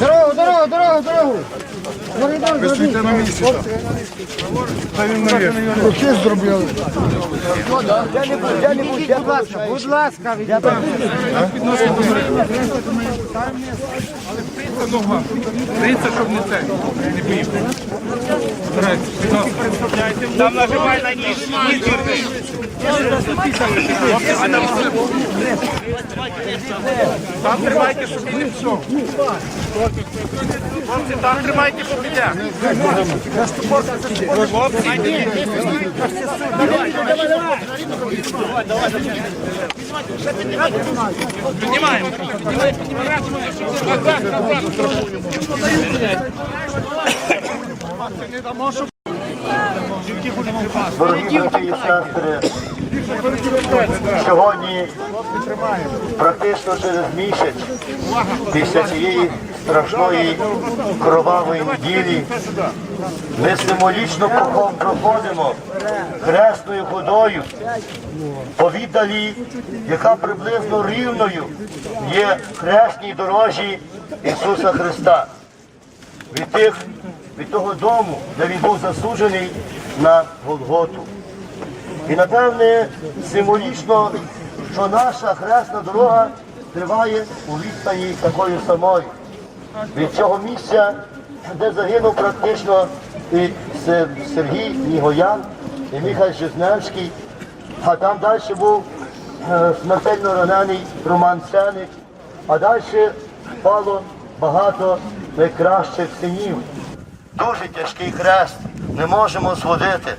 Дорогу, дорогу, дорогу, дорогу. Ви стоїте на місці. Та він навіщо? Руки зробили. Будь ласка, будь ласка, відійдіть. нога. Дивіться, щоб не це. Не поїхав. Там нажимай на ніж. Ніж. Там тримайте, щоб він не. Хлопці, там тримайте, щоб піде. Хлопці, піднімаємо. Дорогі брати і сестри, сьогодні практично через місяць після цієї страшної кровавої неділі ми символічно прохо- проходимо хресною ходою по віддалі, яка приблизно рівною є хресній дорожі Ісуса Христа від тих, від того дому, де він був засуджений на Голготу. І напевне символічно, що наша хресна дорога триває у відстані такою самою. Від цього місця, де загинув практично і Се- Сергій Нігоян, і Михайль Жизневський, а там далі був е, смертельно ранений Роман Сеник, а далі впало багато найкращих синів. Дуже тяжкий хрест, не можемо зводити.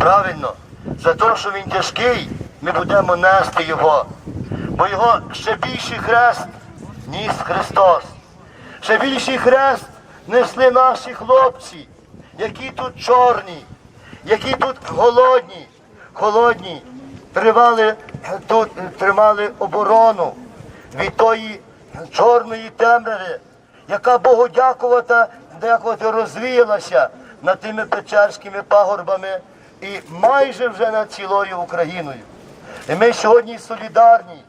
Правильно, за те, що він тяжкий, ми будемо нести його. Бо його ще більший хрест ніс Христос. Ще більший хрест несли наші хлопці, які тут чорні, які тут голодні, холодні, тривали, тут тримали оборону від тої чорної темряви, яка Богу дякувати, дякувати розвіялася над тими печерськими пагорбами і майже вже над цілою Україною. І ми сьогодні солідарні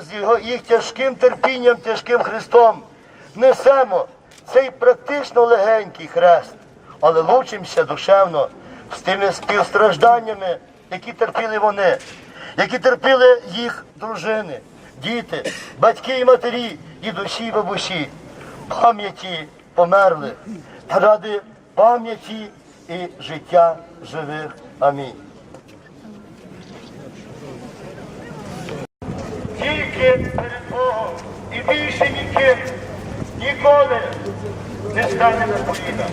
з його їх тяжким терпінням, тяжким Христом несемо цей практично легенький хрест, але лучимося душевно з тими співстражданнями, які терпіли вони, які терпіли їх дружини, діти, батьки і матері, дідусі і бабусі, пам'яті померли. Та ради пам'яті і життя живих. Амінь. Тільки перед Богом і більше ніким ніколи не стане на коліна.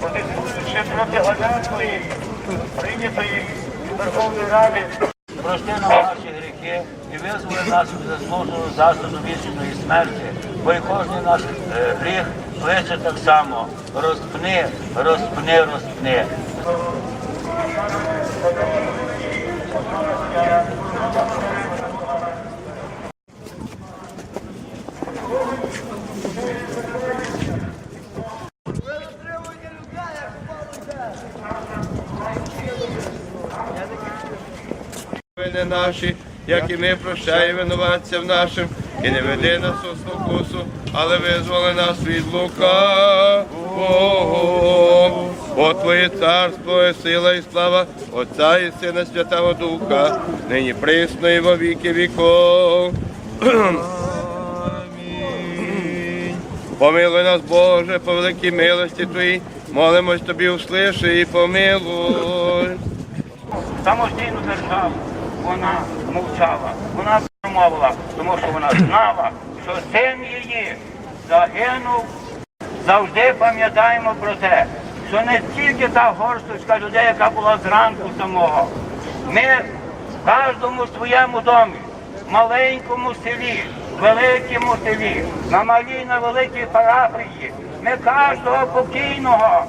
Протестуючи проти ганебної, прийнятої Верховної Ради. Прости нам наші гріхи і визволи нас від заслуженого засуду вічної смерті, бо й кожен наш е, гріх кличе так само. Розпни, розпни, розпни. Вини наші, як і ми прощаємо винуватцям нашим, і не веди нас у спокусу, але визволи нас від лука. Бо Твоє царство, і сила і слава Отця і Сина Святого Духа, нині присно і во віки віков. Помилуй нас, Боже, по великій милості Твоїй, молимось Тобі, услиши і помилуй. Самостійну державу вона мовчала, вона промовила, тому що вона знала, що син її загинув. Завжди пам'ятаємо про те, що не тільки та горсточка людей, яка була зранку самого. Ми в кожному своєму домі, маленькому селі, великому селі, на малій, на великій парафії, ми кожного покійного.